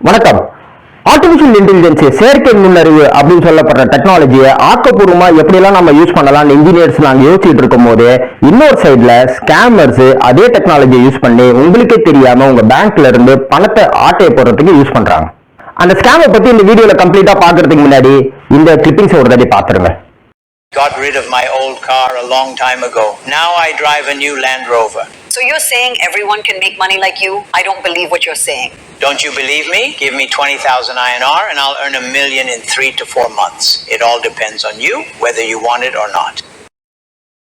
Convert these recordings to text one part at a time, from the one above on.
வணக்கம் artificial intelligence செயற்கை நுண்ணறிவு அப்படின்னு சொல்லப்படுற டெக்னாலஜியை ஆக்கப்பூர்வமா எப்படியெல்லாம் நம்ம யூஸ் பண்ணலாம் இன்ஜினியர்ஸ் நாங்கள் யோசிச்சுட்டு இருக்கும் போது இன்னொரு சைடில் ஸ்கேமர்ஸ் அதே டெக்னாலஜியை யூஸ் பண்ணி உங்களுக்கே தெரியாம உங்க பேங்க்ல இருந்து பணத்தை ஆட்டைய போடுறதுக்கு யூஸ் பண்றாங்க அந்த ஸ்கேமை பத்தி இந்த வீடியோல கம்ப்ளீட்டா பாக்குறதுக்கு முன்னாடி இந்த கிளிப்பிங்ஸ் ஒரு தடவை பாத்துருங்க Got rid of my old car a long time ago. Now I drive a new Land Rover. So you're saying everyone can make money like you? I don't believe what you're saying. Don't you believe me? Give me 20,000 INR and I'll earn a million in three to four months. It all depends on you, whether you want it or not.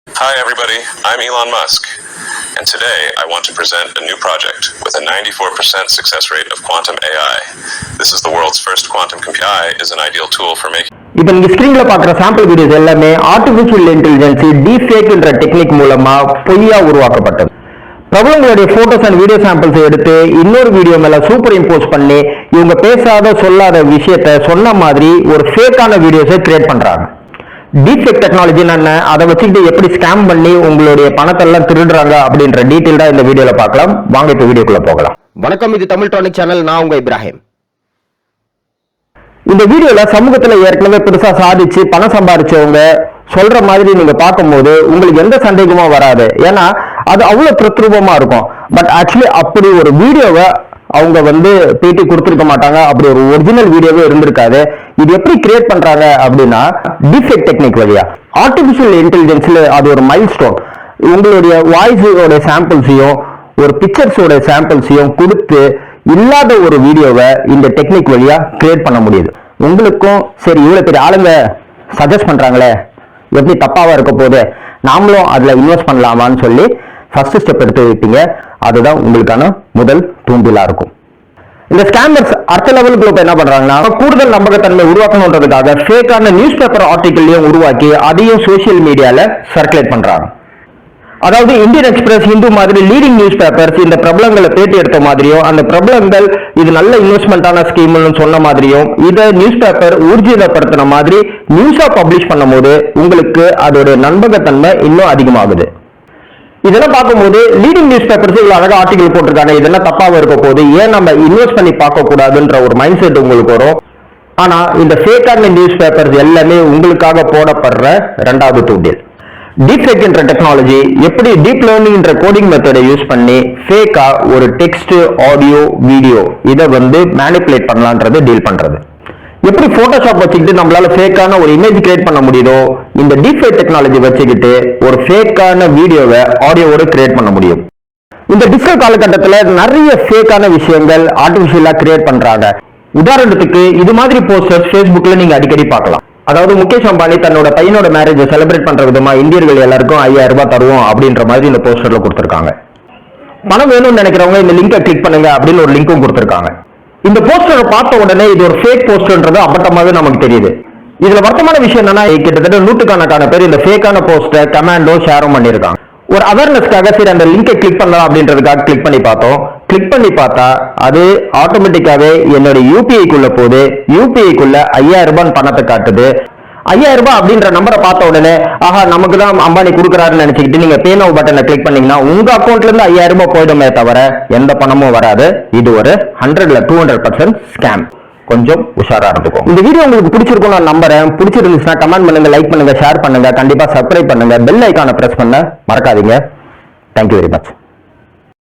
Hi, everybody. I'm Elon Musk. And today I want to present a new project with a 94% success rate of quantum AI. This is the world's first quantum computer. AI is an ideal tool for making இப்போ நீங்க ஸ்கிரீன்ல பாக்குற sample videos எல்லாமே artificial intelligence டீஃபேக்ன்ற technique மூலமா பொய்யா உருவாக்கப்பட்டது பிரபலங்களுடைய photos and video samples எடுத்து இன்னொரு வீடியோ மேல சூப்பர் இம்போஸ் பண்ணி இவங்க பேசாத சொல்லாத விஷயத்த சொன்ன மாதிரி ஒரு ஃபேக்கான வீடியோஸை கிரியேட் பண்றாங்க. டீஃபேக் டெக்னாலஜின்னு என்ன? அதை வச்சுக்கிட்டு எப்படி ஸ்கேம் பண்ணி உங்களுடைய பணத்தை எல்லாம் திருடுறாங்க அப்படின்ற டீட்டெயில்டா இந்த வீடியோல பார்க்கலாம். வாங்க இப்போ வீடியோக்குள்ள போகலாம். வணக்கம் இது தமிழ் டானிக் சேனல் நான் உங்க இப்ராஹிம். இந்த வீடியோல சமூகத்துல ஏற்கனவே பெருசா சாதிச்சு பணம் சம்பாதிச்சவங்க சொல்ற மாதிரி நீங்க பார்க்கும்போது உங்களுக்கு எந்த சந்தேகமும் வராது. ஏன்னா அது அவ்வளவு பிரத்ரூபமா இருக்கும். பட் ஆக்சுவலி அப்படி ஒரு வீடியோவை அவங்க வந்து பேட்டி கொடுத்துருக்க மாட்டாங்க. அப்படி ஒரு ஒரிஜினல் வீடியோவே இருந்திருக்காது. இது எப்படி கிரியேட் பண்றாங்க அப்படின்னா டிஃபெக்ட் டெக்னிக் வழியா. ஆர்டிபிஷியல் இன்டெலிஜென்ஸ்ல அது ஒரு மைல் ஸ்டோன் உங்களுடைய வாய்ஸோட சாம்பிள்ஸையும் ஒரு பிக்சர்ஸோட சாம்பிள்ஸையும் கொடுத்து இல்லாத ஒரு வீடியோவை இந்த டெக்னிக் வழியா கிரியேட் பண்ண முடியுது. உங்களுக்கும் சரி இவ்வளோ பெரிய ஆளுங்க சஜஸ்ட் பண்ணுறாங்களே எப்படி தப்பாக இருக்க போது நாமளும் அதில் இன்வெஸ்ட் பண்ணலாமான்னு சொல்லி ஃபஸ்ட்டு ஸ்டெப் எடுத்து வைப்பீங்க அதுதான் உங்களுக்கான முதல் தூண்டிலாக இருக்கும். இந்த ஸ்கேமர்ஸ் அடுத்த லெவலுக்கு இப்போ என்ன பண்றாங்கன்னா கூடுதல் நம்பகத்தன்மை உருவாக்கணுன்றதுக்காக ஃபேக்கான நியூஸ் பேப்பர் ஆர்டிக்கல்லையும் உருவாக்கி அதையும் சோஷியல் மீடியாவில் சர்க்குலேட் பண்றாங்க. அதாவது இந்தியன் எக்ஸ்பிரஸ் ஹிந்து மாதிரி லீடிங் நியூஸ் பேப்பர்ஸ் இந்த பிரபலங்களை பேட்டி எடுத்த மாதிரியும் அந்த பிரபலங்கள் இது நல்ல இன்வெஸ்ட்மெண்டான ஸ்கீம்னு சொன்ன மாதிரியும் இதை நியூஸ் பேப்பர் ஊர்ஜிதப்படுத்தின மாதிரி நியூஸா பப்ளிஷ் பண்ணும்போது உங்களுக்கு அதோட நண்பகத்தன்மை இன்னும் அதிகமாகுது. இதெல்லாம் பார்க்கும்போது லீடிங் நியூஸ் பேப்பர்ஸ் இவ்வளவு அழகா ஆர்டிகல் போட்டிருக்காங்க. இதெல்லாம் தப்பாக இருக்க போது ஏன் நம்ம இன்வெஸ்ட் பண்ணி பார்க்க கூடாதுன்ற ஒரு மைண்ட் செட் உங்களுக்கு வரும். ஆனா இந்த ஃபேக்கான நியூஸ் பேப்பர்ஸ் எல்லாமே உங்களுக்காக போடப்படுற ரெண்டாவது தூண்டில் டீப்ஃபேக் என்ற டெக்னாலஜி எப்படி டீப் லேர்னிங்ன்ற கோடிங் மெத்தடை யூஸ் பண்ணி ஃபேக்கா ஒரு டெக்ஸ்ட் ஆடியோ வீடியோ இதை வந்து மேனிப்புலேட் பண்ணலான்றது டீல் பண்றது. எப்படி போட்டோஷாப் வச்சுக்கிட்டு நம்மளால ஃபேக்கான ஒரு இமேஜ் கிரியேட் பண்ண முடியுதோ இந்த டீப் ஃபேக் டெக்னாலஜி வச்சுக்கிட்டு ஒரு ஃபேக்கான வீடியோவை ஆடியோவோட கிரியேட் பண்ண முடியும். இந்த டிஜிட்டல் காலகட்டத்தில் நிறைய ஃபேக்கான விஷயங்கள் ஆர்டிஃபிஷியலாக கிரியேட் பண்றாங்க. உதாரணத்துக்கு இது மாதிரி போஸ்டர்ஸ் ஃபேஸ்புக்கில் நீங்க அடிக்கடி பார்க்கலாம். அதாவது முகேஷ் அம்பானி தன்னோட பையனோட மேரேஜை செலிப்ரேட் பண்ற விதமா இந்தியர்கள் எல்லாருக்கும் ஐயாயிரம் ரூபாய் தருவோம் அப்படின்ற மாதிரி இந்த போஸ்டர்ல கொடுத்துருக்காங்க. பணம் வேணும்னு நினைக்கிறவங்க இந்த லிங்கை கிளிக் பண்ணுங்க அப்படின்னு ஒரு லிங்க்கும் கொடுத்துருக்காங்க. இந்த போஸ்டரை பார்த்த உடனே இது ஒரு ஃபேக் போஸ்டர்ன்றது அப்பட்டமாவே நமக்கு தெரியுது. இதுல வருத்தமான விஷயம் என்னன்னா கிட்டத்தட்ட நூற்றுக்கணக்கான பேர் இந்த ஃபேக்கான போஸ்டர் கமாண்டோ ஷேரும் பண்ணியிருக்காங்க. ஒரு அவேர்னஸ்க்காக சரி அந்த லிங்கை கிளிக் பண்ணலாம் அப்படின்றதுக்காக கிளிக் பண்ணி பார்த்தோம். கிளிக் பண்ணி பார்த்தா அது ஆட்டோமேட்டிக்காவே என்னோட யூபிஐக்குள்ள போகுது. யூபிஐக்குள்ள ஐயாயிரம் ரூபாய் பணத்தை காட்டுது. ஐயாயிரம் ரூபாய் அப்படின்ற நம்பரை பார்த்த உடனே ஆஹா நமக்கு தான் அம்பானி கொடுக்குறாருன்னு நினைச்சுக்கிட்டு நீங்க பேனோ பட்டனை கிளிக் பண்ணீங்கன்னா உங்க அக்கௌண்ட்ல இருந்து ஐயாயிரம் ரூபாய் போயிடுமே தவிர எந்த பணமும் வராது. இது ஒரு ஹண்ட்ரட்ல டூ ஹண்ட்ரட் பர்சன்ட் ஸ்கேம் கொஞ்சம் உஷாரா இருந்துக்கும் இந்த வீடியோ உங்களுக்கு பிடிச்சிருக்கும் நான் நம்புறேன். பிடிச்சிருந்துச்சுன்னா கமெண்ட் பண்ணுங்க லைக் பண்ணுங்க ஷேர் பண்ணுங்க. கண்டிப்பா சப்ஸ்கிரைப் பண்ணுங்க. பெல் ஐக்கான பிரஸ் பண்ண மறக்காதீங்க. Thank you very much